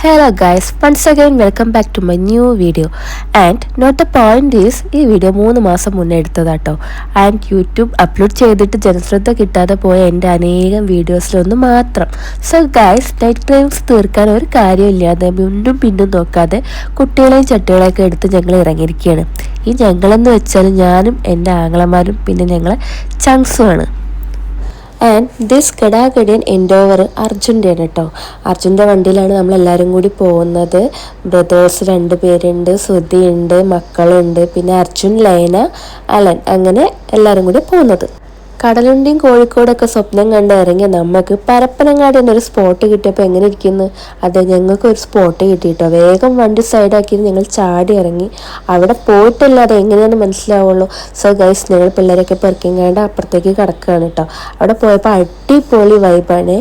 Hello guys once again welcome back to my new video and note a point is ഈ video മൂന്ന് മാസം മുന്നേ എടുത്തതാട്ടോ. And YouTube upload ചെയ്തിട്ട് ജനശ്രദ്ധ കിട്ടാതെ പോയ എന്റെ അനേകം വീഡിയോസിലൊന്ന് മാത്രം. സോ ഗൈസ് നൈറ്റ് ക്രൈംസ് തീർക്കാൻ ഒരു കാര്യമില്ലാതെ മുന്നും പിന്നും നോക്കാതെ കുട്ടികളെയും ചട്ടികളെയൊക്കെ എടുത്ത് ഞങ്ങൾ ഇറങ്ങിയിരിക്കുകയാണ്. ഈ ഞങ്ങളെന്ന് വെച്ചാൽ ഞാനും എന്റെ ആങ്ങളമാരും പിന്നെ ഞങ്ങളെ ചങ്സുമാണ് ആൻഡ് ദിസ് ഗഡാഗഡിയൻ എൻഡോവർ അർജുന്റെയാണ് കേട്ടോ അർജുന്റെ വണ്ടിയിലാണ് നമ്മൾ എല്ലാവരും കൂടി പോകുന്നത്. ബ്രദേഴ്സ് രണ്ട് പേരുണ്ട് ശ്രുതിയുണ്ട് മക്കളുണ്ട് പിന്നെ അർജുൻ ലയന അലൻ അങ്ങനെ എല്ലാവരും കൂടി പോകുന്നത്. കടലുണ്ടിയും കോഴിക്കോടൊക്കെ സ്വപ്നം കണ്ട് ഇറങ്ങിയ നമുക്ക് പരപ്പനങ്ങാടി എന്നൊരു സ്പോട്ട് കിട്ടിയപ്പോൾ എങ്ങനെ ഇരിക്കുന്നു? അതെ ഞങ്ങൾക്ക് ഒരു സ്പോട്ട് കിട്ടിയിട്ടോ വേഗം വണ്ടി സൈഡാക്കി ഞങ്ങൾ ചാടി ഇറങ്ങി. അവിടെ പോയിട്ടില്ല അത് മനസ്സിലാവുള്ളൂ. സോ ഗൈസ് ഞങ്ങൾ പിള്ളേരൊക്കെ പെറുക്കിങ്ങാണ്ട് അപ്പുറത്തേക്ക് കിടക്കുകയാണ് കേട്ടോ. അവിടെ പോയപ്പോൾ അടിപൊളി വൈബാണ്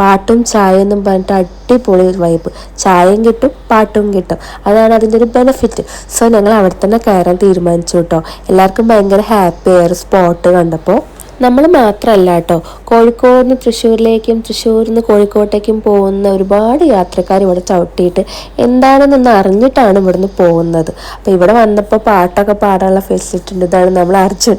പാട്ടും ചായ എന്നും പറഞ്ഞിട്ട് അടിപൊളി ഒരു വൈബ് ചായയും കിട്ടും പാട്ടും കിട്ടും. അതാണ് അതിന്റെ ഒരു ബെനഫിറ്റ് സോ ഞങ്ങൾ അവിടെ തന്നെ കയറാൻ തീരുമാനിച്ചു കേട്ടോ. എല്ലാവർക്കും ഭയങ്കര ഹാപ്പി ആയൊരു സ്പോട്ട് കണ്ടപ്പോൾ നമ്മൾ മാത്രമല്ല കേട്ടോ കോഴിക്കോട് നിന്ന് തൃശ്ശൂരിലേക്കും തൃശ്ശൂരിൽ നിന്ന് കോഴിക്കോട്ടേക്കും പോകുന്ന ഒരുപാട് യാത്രക്കാർ ഇവിടെ ചവിട്ടിയിട്ട് എന്താണെന്നൊന്ന് അറിഞ്ഞിട്ടാണ് ഇവിടുന്ന് പോകുന്നത്. അപ്പോൾ ഇവിടെ വന്നപ്പോൾ പാട്ടൊക്കെ പാടാനുള്ള ഫെസിലിറ്റി ഉണ്ട് ഇതാണ് നമ്മൾ അർജുൻ.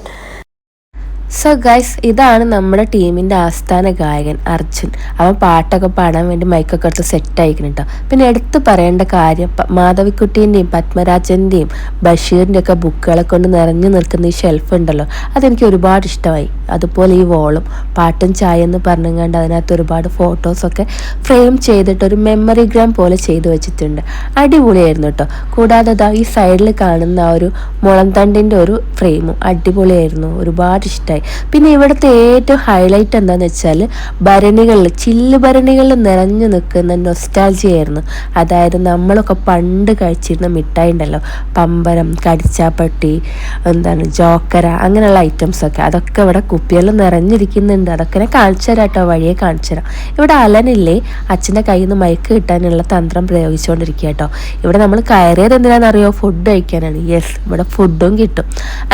സോ ഗൈസ് ഇതാണ് നമ്മുടെ ടീമിന്റെ ആസ്ഥാന ഗായകൻ അർജുൻ. അവൻ പാട്ടൊക്കെ പാടാൻ വേണ്ടി മൈക്കൊക്കെ എടുത്ത് സെറ്റ് ആയിക്കണം കേട്ടോ പിന്നെ എടുത്തു പറയേണ്ട കാര്യം മാധവിക്കുട്ടീന്റെയും പത്മരാജന്റെയും ബഷീറിന്റെ ഒക്കെ ബുക്കുകളെ കൊണ്ട് നിറഞ്ഞു നിൽക്കുന്ന ഈ ഷെൽഫ് ഉണ്ടല്ലോ അതെനിക്ക് ഒരുപാട് ഇഷ്ടമായി. അതുപോലെ ഈ വോളും പാട്ടും ചായ എന്ന് പറഞ്ഞുകൊണ്ട് അതിനകത്ത് ഒരുപാട് ഫോട്ടോസൊക്കെ ഫ്രെയിം ചെയ്തിട്ട് ഒരു മെമ്മറി ഗ്രാം പോലെ ചെയ്തു വെച്ചിട്ടുണ്ട്. അടിപൊളിയായിരുന്നു കേട്ടോ കൂടാതെ ഈ സൈഡിൽ കാണുന്ന ആ ഒരു മുളന്തണ്ടിന്റെ ഒരു ഫ്രെയിമും അടിപൊളിയായിരുന്നു. ഒരുപാട് ഇഷ്ടമായി പിന്നെ ഇവിടുത്തെ ഏറ്റവും ഹൈലൈറ്റ് എന്താണെന്ന് വെച്ചാൽ ഭരണികളിൽ ചില്ല് ഭരണികളിൽ നിറഞ്ഞു നിൽക്കുന്ന നൊസ്റ്റാൾജിയായിരുന്നു അതായത് നമ്മളൊക്കെ പണ്ട് കഴിച്ചിരുന്ന മിഠായി ഉണ്ടല്ലോ പമ്പരം കടിച്ചാപ്പട്ടി എന്താണ് ജോക്കര അങ്ങനെയുള്ള ഐറ്റംസൊക്കെ അതൊക്കെ ഇവിടെ കുപ്പികളിൽ നിറഞ്ഞിരിക്കുന്നുണ്ട്. അതൊക്കെ ഞാൻ കാണിച്ചു തരാം കേട്ടോ വഴിയെ കാണിച്ചു തരാം. ഇവിടെ അലനില്ലേ അച്ഛന്റെ കയ്യിൽ നിന്ന് മയക്ക് കിട്ടാനുള്ള തന്ത്രം പ്രയോഗിച്ചുകൊണ്ടിരിക്കുക കേട്ടോ. ഇവിടെ നമ്മൾ കയറിയത് എന്തിനാണെന്നറിയോ? ഫുഡ് കഴിക്കാനാണ്. യെസ് ഇവിടെ ഫുഡും കിട്ടും.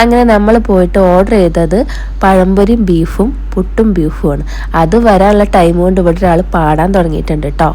അങ്ങനെ നമ്മൾ പോയിട്ട് ഓർഡർ ചെയ്തത് പഴംപൊരിയും ബീഫും പുട്ടും ബീഫുമാണ്. അത് വരാനുള്ള ടൈം കൊണ്ട് ഇവിടെ ഒരാൾ പാടാൻ തുടങ്ങിയിട്ടുണ്ട് കേട്ടോ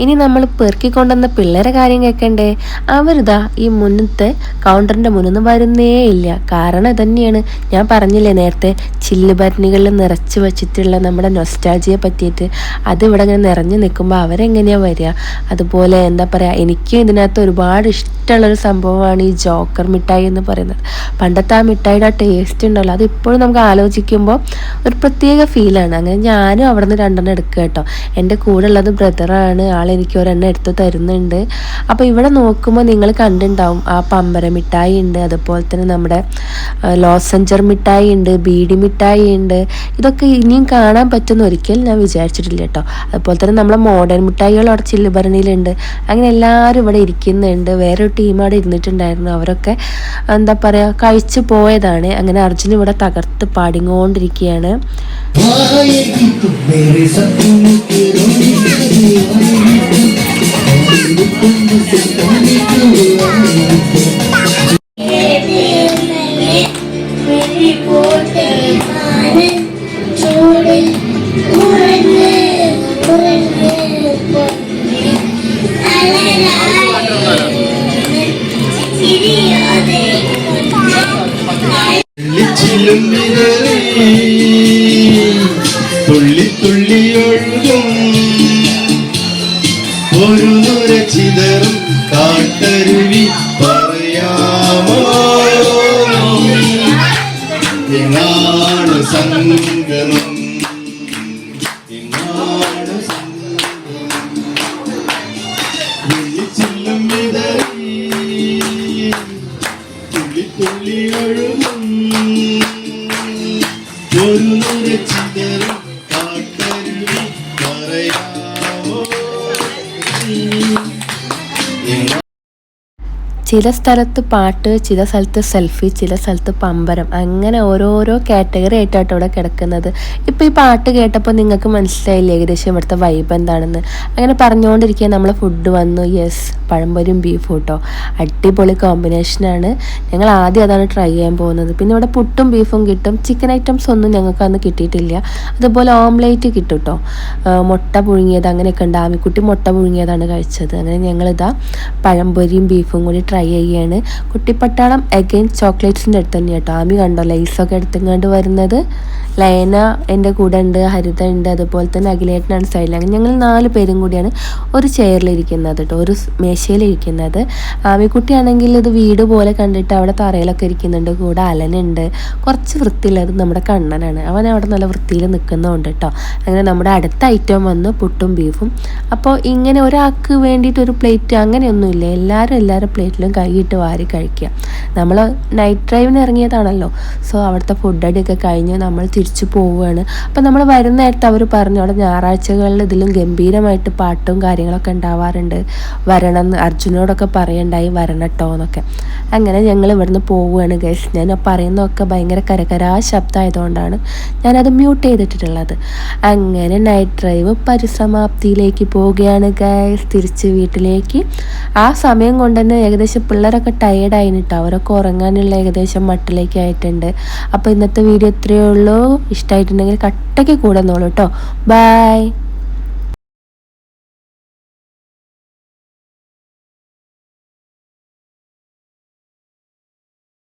ഇനി നമ്മൾ പെറുക്കിക്കൊണ്ടുവന്ന പിള്ളേരെ കാര്യം കേൾക്കണ്ടേ? അവരിതാ ഈ മുന്നത്തെ കൗണ്ടറിന്റെ മുന്നിൽ വരുന്നേ ഇല്ല. കാരണം ഇതന്നെയാണ് ഞാൻ പറഞ്ഞില്ലേ നേരത്തെ ചില്ല് ഭരണികളിൽ നിറച്ച് വെച്ചിട്ടുള്ള നമ്മുടെ നൊസ്റ്റാജിയെ പറ്റിയിട്ട്. അതിവിടെ ഇങ്ങനെ നിറഞ്ഞു നിൽക്കുമ്പോൾ അവരെങ്ങനെയാണ് വരിക? അതുപോലെ എന്താ പറയുക എനിക്ക് ഇതിനകത്ത് ഒരുപാട് ഇഷ്ടമുള്ളൊരു സംഭവമാണ് ഈ ജോക്കർ മിഠായി എന്ന് പറയുന്നത്. പണ്ടത്തെ ആ മിഠായിയുടെ ആ ടേസ്റ്റ് ഉണ്ടല്ലോ. അത് ഇപ്പോഴും നമുക്ക് ആലോചിക്കുമ്പോൾ ഒരു പ്രത്യേക ഫീലാണ് അങ്ങനെ ഞാനും അവിടെ നിന്ന് രണ്ടെണ്ണം എടുക്കുക കേട്ടോ. എന്റെ കൂടെ ഉള്ളത് ബ്രദറാണ് ആളെനിക്ക് ഒരെണ്ണം എടുത്തു തരുന്നുണ്ട്. അപ്പോൾ ഇവിടെ നോക്കുമ്പോൾ നിങ്ങൾ കണ്ടിട്ടുണ്ടാവും ആ പമ്പര മിഠായി ഉണ്ട് അതുപോലെ തന്നെ നമ്മുടെ ലോസഞ്ചർ മിഠായി ഉണ്ട് ബീഡി മിഠായി ഉണ്ട്. ഇതൊക്കെ ഇനിയും കാണാൻ പറ്റുന്ന ഒരിക്കൽ ഞാൻ വിചാരിച്ചിട്ടില്ല കേട്ടോ. അതുപോലെ തന്നെ നമ്മളെ മോഡേൺ മിഠായികൾ അവിടെ ചില്ലുഭരണിയിലുണ്ട് അങ്ങനെ എല്ലാവരും ഇവിടെ ഇരിക്കുന്നുണ്ട്. വേറൊരു ടീം അവിടെ ഇരുന്നിട്ടുണ്ടായിരുന്നു. അവരൊക്കെ എന്താ പറയുക കഴിച്ചു പോയതാണ്. അങ്ങനെ അർജുൻ ഇവിടെ തകർത്ത് പാടിക്കൊണ്ടിരിക്കുകയാണ് തുള്ളി തുള്ളി ഒഴുകും ഒരു നുര ചിതറും തുള്ളി തുള്ളി ഒഴുകും ഒരു നുര കാട്ടരുവി പറയാമോ ചില സ്ഥലത്ത് പാട്ട് ചില സ്ഥലത്ത് സെൽഫി ചില സ്ഥലത്ത് പമ്പരം. അങ്ങനെ ഓരോരോ കാറ്റഗറി ആയിട്ടാണ് ഇവിടെ കിടക്കുന്നത്. ഇപ്പോൾ ഈ പാട്ട് കേട്ടപ്പോൾ നിങ്ങൾക്ക് മനസ്സിലായില്ലേ ഏകദേശം ഇവിടുത്തെ വൈബ് എന്താണെന്ന്? അങ്ങനെ പറഞ്ഞുകൊണ്ടിരിക്കുക നമ്മൾ ഫുഡ് വന്നു. യെസ് പഴംപൊരിയും ബീഫ് കേട്ടോ അടിപൊളി കോമ്പിനേഷനാണ് ഞങ്ങൾ ആദ്യം അതാണ് ട്രൈ ചെയ്യാൻ പോകുന്നത്. പിന്നെ ഇവിടെ പുട്ടും ബീഫും കിട്ടും. ചിക്കൻ ഐറ്റംസ് ഒന്നും ഞങ്ങൾക്ക് അന്ന് കിട്ടിയിട്ടില്ല. അതുപോലെ ഓംലേറ്റ് കിട്ടും കേട്ടോ മുട്ട പുഴുങ്ങിയത് അങ്ങനെയൊക്കെ ഉണ്ട്. ആമിക്കുട്ടി മുട്ട പുഴുങ്ങിയതാണ് കഴിച്ചത്. അങ്ങനെ ഞങ്ങളിതാ പഴംപൊരിയും ബീഫും കൂടി ട്രൈ ചെയ്യാണ് കുട്ടിപ്പട്ടാളം അഗൈൻ ചോക്ലേറ്റ്സിന്റെ അടുത്ത് തന്നെ കേട്ടോ ആമി കണ്ടോ ലൈസൊക്കെ എടുത്തുകൊണ്ട് വരുന്നത്? ലയന എന്റെ കൂടെ ഉണ്ട് ഹരിത ഉണ്ട് അതുപോലെ തന്നെ അഖിലേട്ടനാണ് സൈഡിൽ അങ്ങനെ ഞങ്ങൾ നാല് പേരും കൂടിയാണ് ഒരു ചെയറിലിരിക്കുന്നത് കേട്ടോ ഒരു മേശയിലിരിക്കുന്നത് ആമിക്കുട്ടിയാണെങ്കിൽ ഇത് വീട് പോലെ കണ്ടിട്ട് അവിടെ തറയിലൊക്കെ ഇരിക്കുന്നുണ്ട്. കൂടെ അലനുണ്ട് കുറച്ച് വൃത്തിയുള്ളത് നമ്മുടെ കണ്ണനാണ്. അവൻ അവിടെ നല്ല വൃത്തിയിൽ നിൽക്കുന്നുണ്ട് കേട്ടോ അങ്ങനെ നമ്മുടെ അടുത്ത ഐറ്റം വന്ന് പുട്ടും ബീഫും അപ്പോൾ ഇങ്ങനെ ഒരാൾക്ക് വേണ്ടിയിട്ട് ഒരു പ്ലേറ്റ് അങ്ങനെയൊന്നുമില്ല. എല്ലാവരും എല്ലാവരും പ്ലേറ്റിലും കൈയിട്ട് വാരി കഴിക്കുക. നമ്മൾ നൈറ്റ് ഡ്രൈവിന് ഇറങ്ങിയതാണല്ലോ. സോ അവിടുത്തെ ഫുഡ് അടിയൊക്കെ കഴിഞ്ഞ് നമ്മൾ തിരിച്ചു പോവുകയാണ്. അപ്പം നമ്മൾ വരുന്ന നേരത്തെ അവർ പറഞ്ഞു അവിടെ ഞായറാഴ്ചകളിൽ ഇതിലും ഗംഭീരമായിട്ട് പാട്ടും കാര്യങ്ങളൊക്കെ ഉണ്ടാവാറുണ്ട്. വരണം അർജുനോടൊക്കെ പറയണ്ടായി വരണട്ടോ എന്നൊക്കെ. അങ്ങനെ ഞങ്ങൾ ഇവിടുന്ന് പോവുകയാണ് ഗൈസ് ഞാൻ പറയുന്നതൊക്കെ ഭയങ്കര കരകരാ ശബ്ദമായതുകൊണ്ടാണ് ഞാനത് മ്യൂട്ട് ചെയ്തിട്ടുള്ളത്. അങ്ങനെ നൈറ്റ് ഡ്രൈവ് പരിസമാപ്തിയിലേക്ക് പോവുകയാണ് ഗൈസ് തിരിച്ച് വീട്ടിലേക്ക്. ആ സമയം കൊണ്ട് തന്നെ ഏകദേശം പിള്ളേരൊക്കെ ടയേർഡായിട്ടോ അവരൊക്കെ ഉറങ്ങാനുള്ള ഏകദേശം മട്ടിലേക്ക് ആയിട്ടുണ്ട്. അപ്പോൾ ഇന്നത്തെ വീഡിയോ ഇത്രയേ ഉള്ളൂ. ഇഷ്ടമായിട്ടുണ്ടെങ്കിൽ കട്ടയ്ക്ക് കൂടെ നോളൂ കേട്ടോ ബൈ